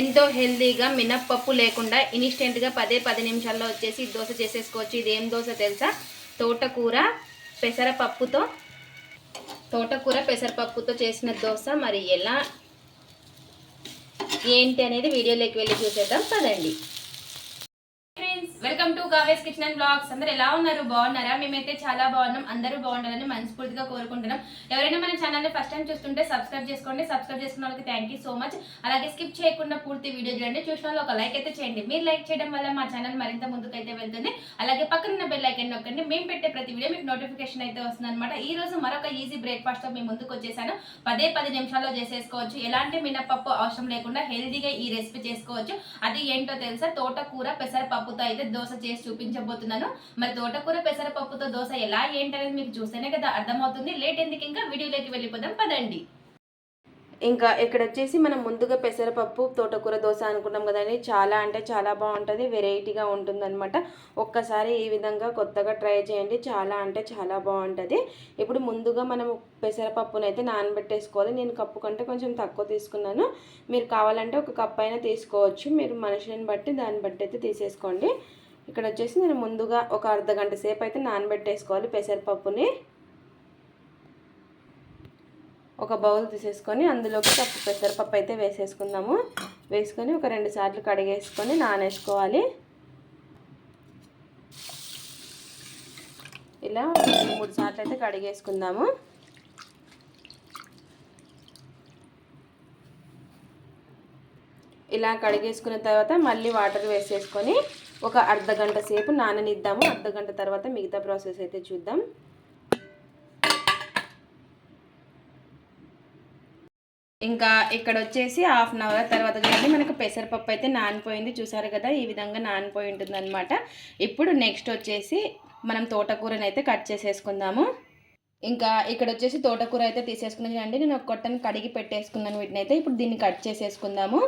ఎంతో హెల్తీగా మినప్పప్పు లేకుండా ఇన్స్టెంట్గా పదే పది నిమిషాల్లో వచ్చేసి దోశ చేసేసుకోవచ్చు. ఇది ఏం దోశ తెలుసా? తోటకూర పెసరపప్పుతో తోటకూర పెసరపప్పుతో చేసిన దోశ. మరి ఎలా? ఏంటి అనేది వీడియోలోకి వెళ్ళి చూసేద్దాం. పదండి. Welcome to కావేస్ kitchen and blogs. అందరు ఎలా ఉన్నారు? బాగున్నారా? మేమైతే చాలా బాగున్నాం. అందరూ బాగుండాలని మనస్ఫూర్తిగా కోరుకుంటున్నాం. ఎవరైనా మన ఛానల్ని ఫస్ట్ టైం చూస్తుంటే సబ్స్క్రైబ్ చేసుకోండి. సబ్స్క్రైబ్ చేసుకున్న వాళ్ళకి థ్యాంక్ యూ సో మచ్ అలాగే స్కిప్ చేయకుండా పూర్తి వీడియో చూడండి. చూసిన వాళ్ళు ఒక లైక్ అయితే చేయండి. మీరు లైక్ చేయడం వల్ల మా ఛానల్ మరింత ముందుకు అయితే వెళ్తుంది. అలాగే పక్కన బెల్ లైక్ అండి నొక్కండి. మేము పెట్టే ప్రతి వీడియో మీకు నోటిఫికేషన్ అయితే వస్తుంది అనమాట ఈ రోజు మరొక ఈజీ బ్రేక్ఫాస్ట్ మేము మీ ముందుకు వచ్చేసాను. పదే పది నిమిషాల్లో చేసేసుకోవచ్చు. ఎలాంటి మినపప్పు అవసరం లేకుండా హెల్తీగా ఈ రెసిపీ చేసుకోవచ్చు. అది ఏంటో తెలుసా? తోటకూర పెసరపప్పుతో అయితే దోశ చేసి చూపించబోతున్నాను. మరి తోటకూర పెసరపప్పుతో దోశ ఎలా ఏంటనేది మీకు చూస్తేనే కదా అర్థమవుతుంది. లేట్ ఎందుకు ఇంకా వీడియోలోకి వెళ్ళిపోదాం పదండి. ఇంకా ఇక్కడ వచ్చేసి మనం ముందుగా పెసరపప్పు తోటకూర దోశ అనుకున్నాం కదండి. చాలా అంటే చాలా బాగుంటుంది వెరైటీగా ఉంటుందన్నమాట. ఒక్కసారి ఈ విధంగా కొత్తగా ట్రై చేయండి. చాలా అంటే చాలా బాగుంటుంది. ఇప్పుడు ముందుగా మనం పెసరపప్పును అయితే నానబెట్టేసుకోవాలి. నేను కప్పు కంటే కొంచెం తక్కువ తీసుకున్నాను. మీరు కావాలంటే ఒక కప్ అయినా తీసుకోవచ్చు. మీరు మనుషులను బట్టి దాన్ని బట్టి అయితే తీసేసుకోండి. ఇక్కడ వచ్చేసి నేను ముందుగా ఒక అర్ధ గంట సేపు అయితే నానబెట్టేసుకోవాలి పెసరపప్పుని. ఒక బౌల్ తీసేసుకొని అందులోకి కప్పు పెసరపప్పు అయితే వేసేసుకుందాము. వేసుకొని ఒక రెండు సార్లు కడిగేసుకొని నానేసుకోవాలి. ఇలా మూడు సార్లు అయితే కడిగేసుకుందాము. ఇలా కడిగేసుకున్న తర్వాత మళ్ళీ వాటర్ వేసేసుకొని ఒక అర్ధ గంట సేపు నాననిద్దాము. అర్ధ గంట తర్వాత మిగతా ప్రాసెస్ అయితే చూద్దాం. ఇంకా ఇక్కడ వచ్చేసి హాఫ్ అన్ అవర్ తర్వాత చూడండి. మనకు పెసరపప్పు అయితే నానిపోయింది. చూసారు కదా ఈ విధంగా నానిపోయి ఉంటుంది అనమాట ఇప్పుడు నెక్స్ట్ వచ్చేసి మనం తోటకూరని అయితే కట్ చేసేసుకుందాము. ఇంకా ఇక్కడ వచ్చేసి తోటకూర అయితే తీసేసుకున్నాను చూడండి. నేను ఒక కొట్టను కడిగి పెట్టేసుకున్నాను వీటిని అయితే. ఇప్పుడు దీన్ని కట్ చేసేసుకుందాము.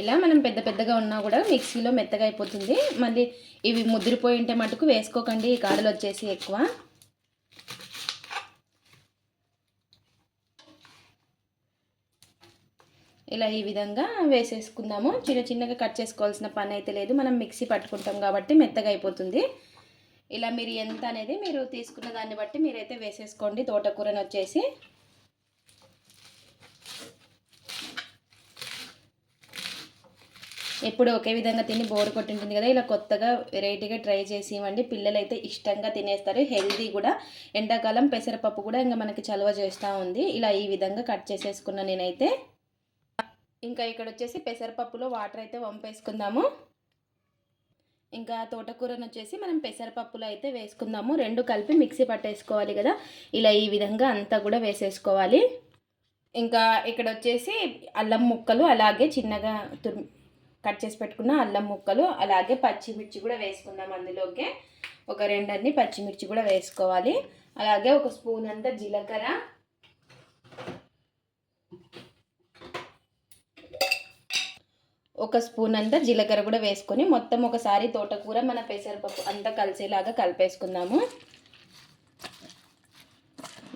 ఇలా మనం పెద్ద పెద్దగా ఉన్నా కూడా మిక్సీలో మెత్తగా అయిపోతుంది. మళ్ళీ ఇవి ముదిరిపోయి ఉంటే మటుకు వేసుకోకండి ఈ కాడలు వచ్చేసి ఎక్కువ. ఇలా ఈ విధంగా వేసేసుకుందాము. చిన్న చిన్నగా కట్ చేసుకోవాల్సిన పని అయితే లేదు. మనం మిక్సీ పట్టుకుంటాం కాబట్టి మెత్తగా అయిపోతుంది. ఇలా మీరు ఎంత అనేది మీరు తీసుకున్న దాన్ని బట్టి మీరైతే వేసేసుకోండి. తోటకూరని వచ్చేసి ఎప్పుడు ఒకే విధంగా తిని బోర్ కొట్టింటుంది కదా ఇలా కొత్తగా వెరైటీగా ట్రై చేసి ఇవ్వండి పిల్లలు అయితే ఇష్టంగా తినేస్తారు. హెల్దీ కూడా. ఎండాకాలం పెసరపప్పు కూడా ఇంకా మనకి చలవ చేస్తూ ఉంది. ఇలా ఈ విధంగా కట్ చేసేసుకున్నా నేనైతే. ఇంకా ఇక్కడ వచ్చేసి పెసరపప్పులో వాటర్ అయితే వంపేసుకుందాము. ఇంకా తోటకూరను వచ్చేసి మనం పెసరపప్పులో అయితే వేసుకుందాము. రెండు కలిపి మిక్సీ పట్టేసుకోవాలి కదా. ఇలా ఈ విధంగా అంతా కూడా వేసేసుకోవాలి. ఇంకా ఇక్కడ వచ్చేసి అల్లం ముక్కలు అలాగే చిన్నగా తురి కట్ చేసి పెట్టుకున్న అల్లం ముక్కలు అలాగే పచ్చిమిర్చి కూడా వేసుకుందాం అందులోకి. ఒక రెండన్ని పచ్చిమిర్చి కూడా వేసుకోవాలి. అలాగే ఒక స్పూన్ అంతా జీలకర్ర. ఒక స్పూన్ అంతా జీలకర్ర కూడా వేసుకొని మొత్తం ఒకసారి తోటకూర మన పెసరపప్పు అంతా కలిసేలాగా కలిపేసుకుందాము.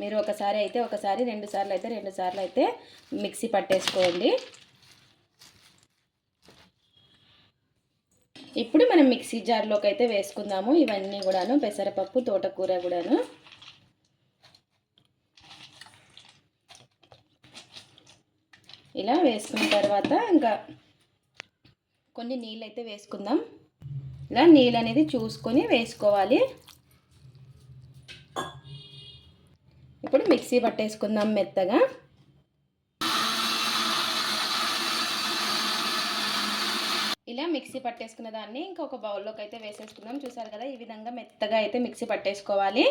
మీరు ఒకసారి అయితే ఒకసారి రెండు సార్లు అయితే రెండు సార్లు అయితే మిక్సీ పట్టేసుకోండి. ఇప్పుడు మనం మిక్సీ జార్లోకి అయితే వేసుకుందాము. ఇవన్నీ కూడాను పెసరపప్పు తోటకూర కూడాను. ఇలా వేసుకున్న తర్వాత ఇంకా కొన్ని నీళ్ళు అయితే వేసుకుందాం. ఇలా నీళ్ళు అనేది చూసుకొని వేసుకోవాలి. ఇప్పుడు మిక్సీ పట్టేసుకుందాం మెత్తగా ఇలా మిక్సీ పట్టేసుకున్న దాన్ని ఇంకొక బౌల్లోకి అయితే వేసేసుకున్నాం చూసారు కదా ఈ విధంగా మెత్తగా అయితే మిక్సీ పట్టేసుకోవాలి.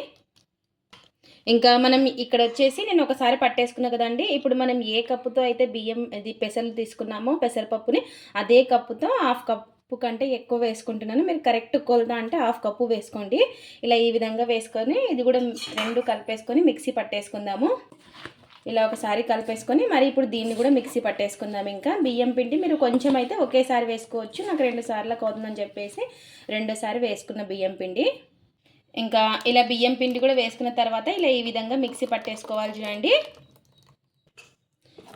ఇంకా మనం ఇక్కడ వచ్చేసి నేను ఒకసారి పట్టేసుకున్నా కదండి ఇప్పుడు మనం ఏ కప్పుతో అయితే బియ్యం ఇది పెసలు తీసుకున్నామో పెసరపప్పుని అదే కప్పుతో హాఫ్ కప్పు కంటే ఎక్కువ వేసుకుంటున్నాను. మీరు కరెక్ట్ కొలదా అంటే హాఫ్ కప్పు వేసుకోండి. ఇలా ఈ విధంగా వేసుకొని ఇది కూడా రెండు కలిపేసుకొని మిక్సీ పట్టేసుకుందాము. ఇలా ఒకసారి కలిపేసుకొని మరి ఇప్పుడు దీన్ని కూడా మిక్సీ పట్టేసుకుందాం ఇంకా. బియ్యం పిండి మీరు కొంచెం అయితే ఒకేసారి వేసుకోవచ్చు. నాకు రెండు సార్లు అవుతుందని చెప్పేసి రెండోసారి వేసుకున్న బియ్యం పిండి. ఇంకా ఇలా బియ్యం పిండి కూడా వేసుకున్న తర్వాత ఇలా ఈ విధంగా మిక్సీ పట్టేసుకోవాలి చూడండి.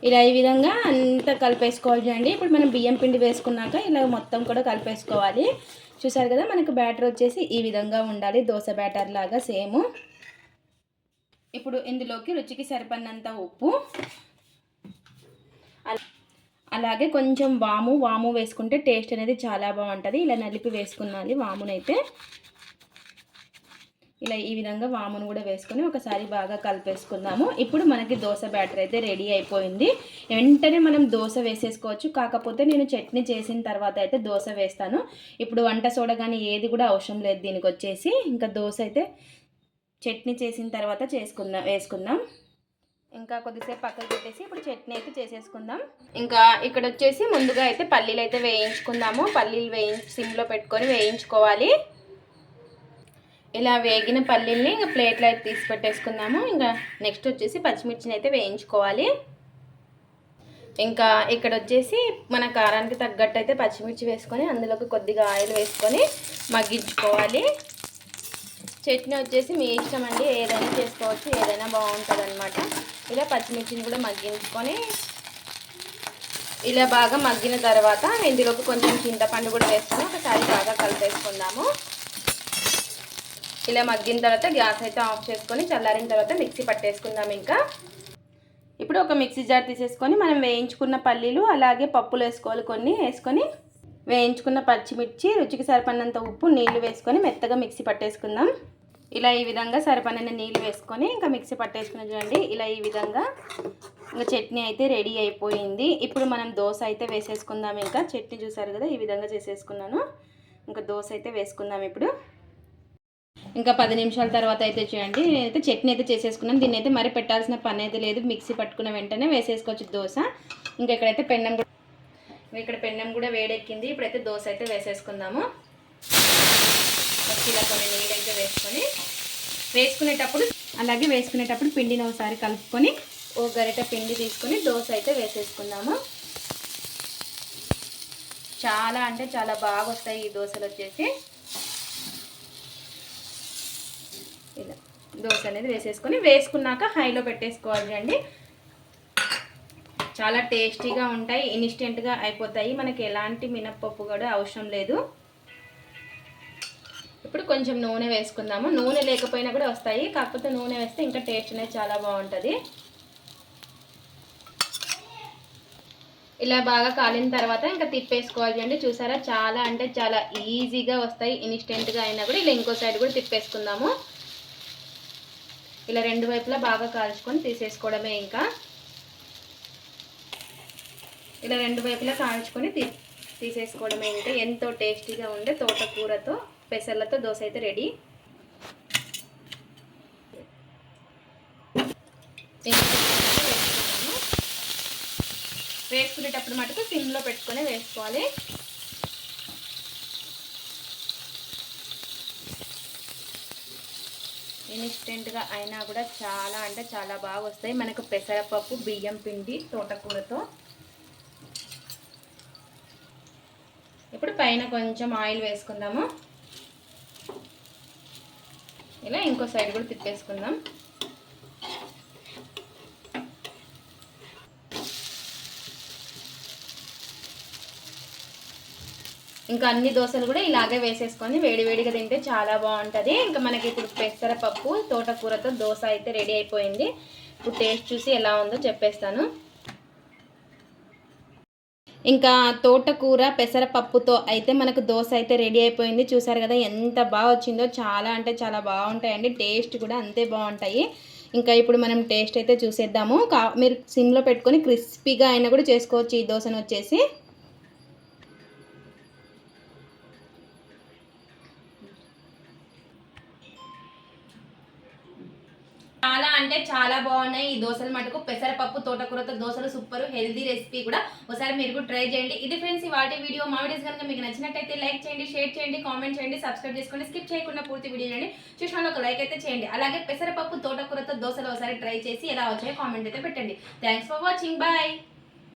ఇలా ఈ విధంగా అంతా కలిపేసుకోవాలి చూడండి. ఇప్పుడు మనం బియ్యం పిండి వేసుకున్నాక ఇలా మొత్తం కూడా కలిపేసుకోవాలి. చూసారు కదా మనకు బ్యాటర్ వచ్చేసి ఈ విధంగా ఉండాలి. దోశ బ్యాటర్ లాగా సేమ్. ఇప్పుడు ఇందులోకి రుచికి సరిపడినంత ఉప్పు. అలాగే కొంచెం వాము వాము వేసుకుంటే టేస్ట్ అనేది చాలా బాగుంటుంది. ఇలా నలిపి వేసుకున్నాలి వామునైతే. ఇలా ఈ విధంగా వామును కూడా వేసుకొని ఒకసారి బాగా కలిపేసుకుందాము. ఇప్పుడు మనకి దోశ బ్యాటర్ అయితే రెడీ అయిపోయింది. వెంటనే మనం దోశ వేసేసుకోవచ్చు. కాకపోతే నేను చట్నీ చేసిన తర్వాత అయితే దోశ వేస్తాను. ఇప్పుడు వంట సోడా కానీ ఏది కూడా అవసరం లేదు దీనికి వచ్చేసి ఇంకా దోశ అయితే చట్నీ చేసిన తర్వాత చేసుకుందాం వేసుకుందాం. ఇంకా కొద్దిసేపు పక్కకు పెట్టేసి ఇప్పుడు చట్నీ అయితే చేసేసుకుందాం. ఇంకా ఇక్కడ వచ్చేసి ముందుగా అయితే పల్లీలు అయితే వేయించుకుందాము. పల్లీలు వేయించి సిమ్లో పెట్టుకొని వేయించుకోవాలి. ఇలా వేగిన పల్లీల్ని ఇంకా ప్లేట్లో అయితే తీసి పెట్టేసుకుందాము. ఇంకా నెక్స్ట్ వచ్చేసి పచ్చిమిర్చిని అయితే వేయించుకోవాలి. ఇంకా ఇక్కడ వచ్చేసి మన కారానికి తగ్గట్టు అయితే పచ్చిమిర్చి వేసుకొని అందులోకి కొద్దిగా ఆయిల్ వేసుకొని మగ్గించుకోవాలి. చట్నీ వచ్చేసి మీ ఇష్టం అండి. ఏదైనా చేసుకోవచ్చు ఏదైనా బాగుంటుంది అనమాట ఇలా పచ్చిమిర్చిని కూడా మగ్గించుకొని ఇలా బాగా మగ్గిన తర్వాత ఇందులోకి కొంచెం చింతపండు కూడా వేసుకొని ఒకసారి బాగా కలిపేసుకుందాము. ఇలా మగ్గిన తర్వాత గ్యాస్ అయితే ఆఫ్ చేసుకొని చల్లారిన తర్వాత మిక్సీ పట్టేసుకుందాం ఇంకా. ఇప్పుడు ఒక మిక్సీ జార్ తీసేసుకొని మనం వేయించుకున్న పల్లీలు అలాగే పప్పులు వేసుకోవాలి కొన్ని వేసుకొని వేయించుకున్న పచ్చిమిర్చి రుచికి సరిపడినంత ఉప్పు నీళ్ళు వేసుకొని మెత్తగా మిక్సీ పట్టేసుకుందాం. ఇలా ఈ విధంగా సరిపడిన నీళ్ళు వేసుకొని ఇంకా మిక్సీ పట్టేసుకుని చూడండి. ఇలా ఈ విధంగా ఇంకా చట్నీ అయితే రెడీ అయిపోయింది. ఇప్పుడు మనం దోశ అయితే వేసేసుకుందాం ఇంకా. చట్నీ చూసారు కదా ఈ విధంగా చేసేసుకున్నాను. ఇంకా దోశ అయితే వేసుకుందాం ఇప్పుడు. ఇంకా పది నిమిషాల తర్వాత అయితే చూడండి నేనైతే చట్నీ అయితే చేసేసుకున్నాను. దీన్ని అయితే మరి పెట్టాల్సిన పని అయితే లేదు. మిక్సీ పట్టుకున్న వెంటనే వేసేసుకోవచ్చు దోశ. ఇంకా ఇక్కడైతే పెన్నం కూడా ఇక్కడ పెన్నం కూడా వేడెక్కింది. ఇప్పుడైతే దోశ అయితే వేసేసుకుందాము. ఇలా కొన్ని నీళ్ళు అయితే వేసుకొని వేసుకునేటప్పుడు అలాగే వేసుకునేటప్పుడు పిండిని ఒకసారి కలుపుకొని ఓ గరిట పిండి తీసుకొని దోశ అయితే వేసేసుకుందాము. చాలా అంటే చాలా బాగా వస్తాయి ఈ దోశలు వచ్చేసి. ఇలా దోశ అనేది వేసేసుకొని వేసుకున్నాక హైలో పెట్టేసుకోవాలి అండి. చాలా టేస్టీగా ఉంటాయి ఇన్స్టెంట్గా అయిపోతాయి. మనకి ఎలాంటి మినప్పప్పు కూడా అవసరం లేదు. ఇప్పుడు కొంచెం నూనె వేసుకుందాము. నూనె లేకపోయినా కూడా వస్తాయి. కాకపోతే నూనె వేస్తే ఇంకా టేస్ట్ అనేది చాలా బాగుంటుంది. ఇలా బాగా కాలిన తర్వాత ఇంకా తిప్పేసుకోవాలి అండి. చూసారా? చాలా అంటే చాలా ఈజీగా వస్తాయి. ఇన్స్టెంట్గా అయినా కూడా ఇలా ఇంకో సైడ్ కూడా తిప్పేసుకుందాము. ఇలా రెండు వైపులా బాగా కాల్చుకొని తీసేసుకోవడమే ఇంకా. ఇలా రెండు వైపులా కాల్చుకొని తీ తీసేసుకోవడమే ఇంకా. ఎంతో టేస్టీగా ఉండే తోటకూరతో. పెసర్లతో దోశ అయితే రెడీ. వేసుకునేటప్పుడు మటుకు సిమ్లో పెట్టుకొని వేసుకోవాలి. ఇన్స్టెంట్గా అయినా కూడా చాలా అంటే చాలా బాగా వస్తాయి. మనకు పెసరపప్పు బియ్యం పిండి తోటకూరతో. ఇప్పుడు పైన కొంచెం ఆయిల్ వేసుకుందాము. ఇలా ఇంకో సైడ్ కూడా తిప్పేసుకుందాం. ఇంకా అన్ని దోశలు కూడా ఇలాగే వేసేసుకొని వేడివేడిగా తింటే చాలా బాగుంటుంది. ఇంకా మనకి ఇప్పుడు పెసరపప్పు తోటకూరతో దోశ అయితే రెడీ అయిపోయింది. ఇప్పుడు టేస్ట్ చూసి ఎలా ఉందో చెప్పేస్తాను. ఇంకా తోటకూర పెసరపప్పుతో అయితే మనకు దోశ అయితే రెడీ అయిపోయింది. చూసారు కదా ఎంత బాగా వచ్చిందో. చాలా అంటే చాలా బాగుంటాయండి. టేస్ట్ కూడా అంతే బాగుంటాయి. ఇంకా ఇప్పుడు మనం టేస్ట్ అయితే చూసేద్దాము. కా మీరు సిమ్లో పెట్టుకొని క్రిస్పీగా అయినా కూడా చేసుకోవచ్చు ఈ దోశను వచ్చేసి. చాలా అంటే చాలా బాగున్నాయి. ఈ దోశలు మటుకు పెసరపప్పు తోటకూరతో దోశలు సూపర్ హెల్దీ రెసిపీ కూడా ఒకసారి మీరు ట్రై చేయండి. ఇది ఫ్రెండ్స్ వాటి వీడియో మా వీడియోస్ కనుక మీకు నచ్చినట్టయితే లైక్ చేయండి షేర్ చేయండి కామెంట్ చేయండి సబ్స్క్రైబ్ చేసుకోండి స్కిప్ చేయకుండా పూర్తి వీడియో చేయండి చూసిన ఒక లైక్ అయితే చేయండి. అలాగే పెసరపప్పు తోటకూరతో దోశలు ఒకసారి ట్రై చేసి ఎలా వచ్చాయో కామెంట్ అయితే పెట్టండి. Thanks for watching bye